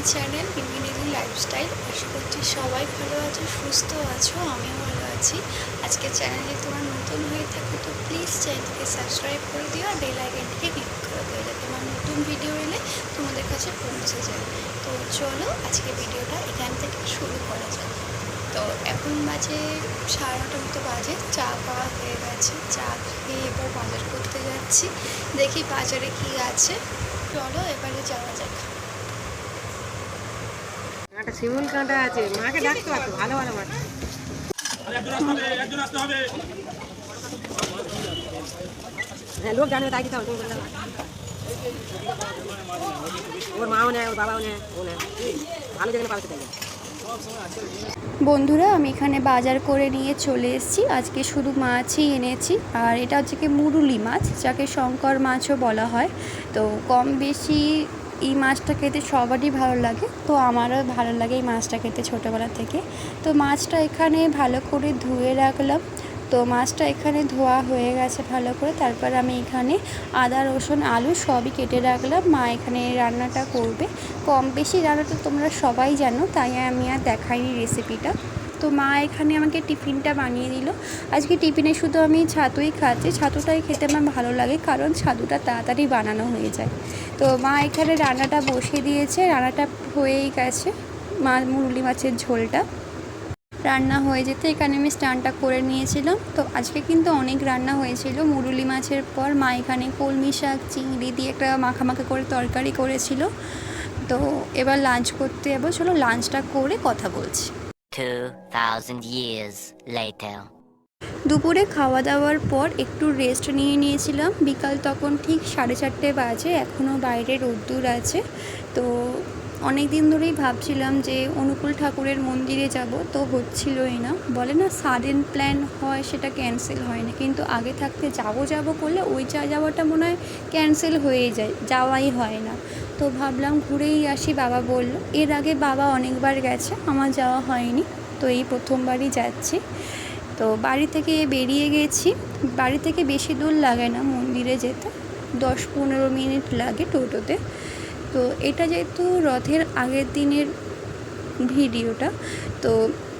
Lifestyle আশা করছি সবাই ভালো আছো, সুস্থ আছো, আমিও ভালো আছি। আজকে চ্যানেলে তোমার নতুন হয়ে থাকো তো প্লিজ চ্যানেলকে সাবস্ক্রাইব করে দিও আর বেল আইকনটিকে ক্লিক করে দিও যাতে আমার নতুন ভিডিও এলে তোমাদের কাছে পৌঁছে যায়। তো চলো আজকে ভিডিওটা এখান থেকে শুরু করা যাক। তো এখন বাজে সাড়ে নটার মতো বাজে, চা খাওয়া হয়ে গেছে। চা খেয়ে এবার বাজার করতে যাচ্ছি। দেখি বাজারে কি আছে। চলো এবারে যাওয়া যাক। শিমুল কাঁটা আছে। মাকে ডাকতে পারতো ভালো ভালো হ্যাঁ লোক তাই। ওর মাও নেয়, ওর বাবাও নেয়, ও নেয়। ভালো বন্ধুরা, আমি এখানে বাজার করে নিয়ে চলে এসেছি। আজকে শুধু মাছই এনেছি। আর এটা হচ্ছে কি মুরুলি মাছ, যাকে শঙ্কর মাছও বলা হয়। তো কম বেশি এই মাছটা খেতে সবারই ভালো লাগে, তো আমারও ভালো লাগে এই মাছটা খেতে ছোটোবেলা থেকে। তো মাছটা এখানে ভালো করে ধুয়ে রাখলাম। তো মাছটা এখানে ধোয়া হয়ে গেছে ভালো করে, তারপর আমি এখানে আদা, রসুন, আলু সবই কেটে রাখলাম। মা এখানে রান্নাটা করবে। কম বেশি রান্নাটা তোমরা সবাই জানো, তাই আমি আর দেখাইনি রেসিপিটা তো মা এখানে আমাকে টিফিনটা বানিয়ে দিল। আজকে টিফিনে শুধু আমি ছাতুই খাচ্ছি। ছাতুটাই খেতে আমার ভালো লাগে, কারণ ছাতুটা তাড়াতাড়ি বানানো হয়ে যায়। তো মা এখানে রান্নাটা বসিয়ে দিয়েছে রান্নাটা হয়েই গেছে মা মুরুলি মাছের ঝোলটা। রান্না হয়ে যেতে এখানে আমি স্টানটা করে নিয়েছিলাম। তো আজকে কিন্তু অনেক রান্না হয়েছিল মুরুলি মাছের পর মা এখানে কলমি শাক চিংড়ি দিয়ে একটা মাখামাখা করে তরকারি করেছিল। তো এবার লাঞ্চ করতে যাব চলো লাঞ্চটা করে কথা বলছি। 2,000 years later. দুপুরে খাওয়া দাওয়ার পর একটু রেস্ট নিয়ে নিয়েছিলাম। বিকাল তখন ঠিক সাড়ে চারটে বাজে এখনও বাইরে রোদ্দুর আছে। তো অনেক দিন ধরেই ভাবছিলাম যে অনুকূল ঠাকুরের মন্দিরে যাব, তো হচ্ছিলই না। বলে না সাডেন প্ল্যান হয় সেটা ক্যান্সেল হয় না। কিন্তু আগে থাকতে যাব যাব করলে ওই যা যাওয়াটা মনে হয় ক্যান্সেল হয়ে যায়, যাওয়াই হয় না। তো ভাবলাম ঘুরেই আসি, বাবা বলল, এর আগে বাবা অনেকবার গেছে, আমার যাওয়া হয়নি। তো এই প্রথমবারই যাচ্ছি। তো বাড়ি থেকে বেরিয়ে গেছি। বাড়ি থেকে বেশি দূর লাগে না, মন্দিরে যেতে। দশ পনেরো মিনিট লাগে টোটোতে। তো এটা যেহেতু রথের আগের দিনের ভিডিওটা, তো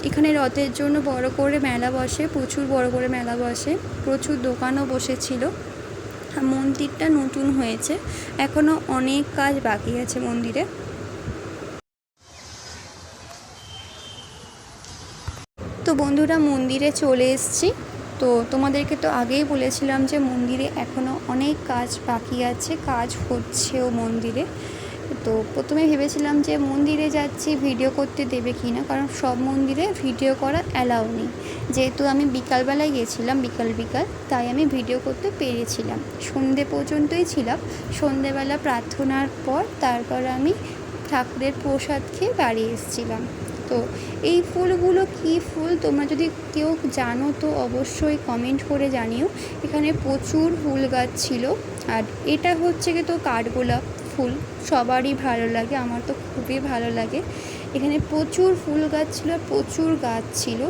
এখানে রথের জন্য বড় করে মেলা বসে, প্রচুর বড় করে মেলা বসে, প্রচুর দোকানও বসেছিল। মন্দিরটা নতুন হয়েছে। এখনও অনেক কাজ বাকি আছে মন্দিরে। তো বন্ধুরা মন্দিরে চলে এসেছি। তো তোমাদেরকে তো আগেই বলেছিলাম যে মন্দিরে এখনও অনেক কাজ বাকি আছে, কাজ হচ্ছেও মন্দিরে। তো প্রথমে ভেবেছিলাম যে মন্দিরে যাচ্ছি ভিডিও করতে দেবে কি না, কারণ সব মন্দিরে ভিডিও করা অ্যালাউ নেই। যেহেতু আমি বিকালবেলায় গেছিলাম, বিকাল বিকাল, তাই আমি ভিডিও করতে পেরেছিলাম। সন্ধে পর্যন্তই ছিলাম। সন্ধেবেলা প্রার্থনার পর তারপর আমি ঠাকুরের প্রসাদ খেয়ে বাড়ি এসেছিলাম। তো এই ফুলগুলো কি ফুল? তোমরা যদি কেউ জানো তো অবশ্যই কমেন্ট করে জানিও। এখানে প্রচুর ফুল গাছ ছিল। আর এটা হচ্ছে কি তো কাঠগোলাপ ফুল। সবারই ভালো লাগে, আমার তো খুবই ভালো লাগে। এখানে প্রচুর ফুল গাছ ছিল, প্রচুর গাছ ছিল।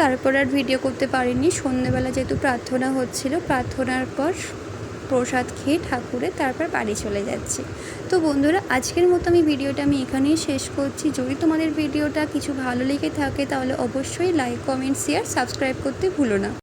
তারপর আর ভিডিও করতে পারিনি। সন্ধ্যেবেলা যেহেতু প্রার্থনা হচ্ছিল, প্রার্থনার পর প্রসাদ খেয়ে ঠাকুরে তারপর বাড়ি চলে যাচ্ছি। তো বন্ধুরা, আজকের মতো আমি ভিডিওটা আমি এখানেই শেষ করছি। যদি তোমাদের ভিডিওটা কিছু ভালো লেগে থাকে, তাহলে অবশ্যই লাইক কমেন্ট শেয়ার সাবস্ক্রাইব করতে ভুলো না।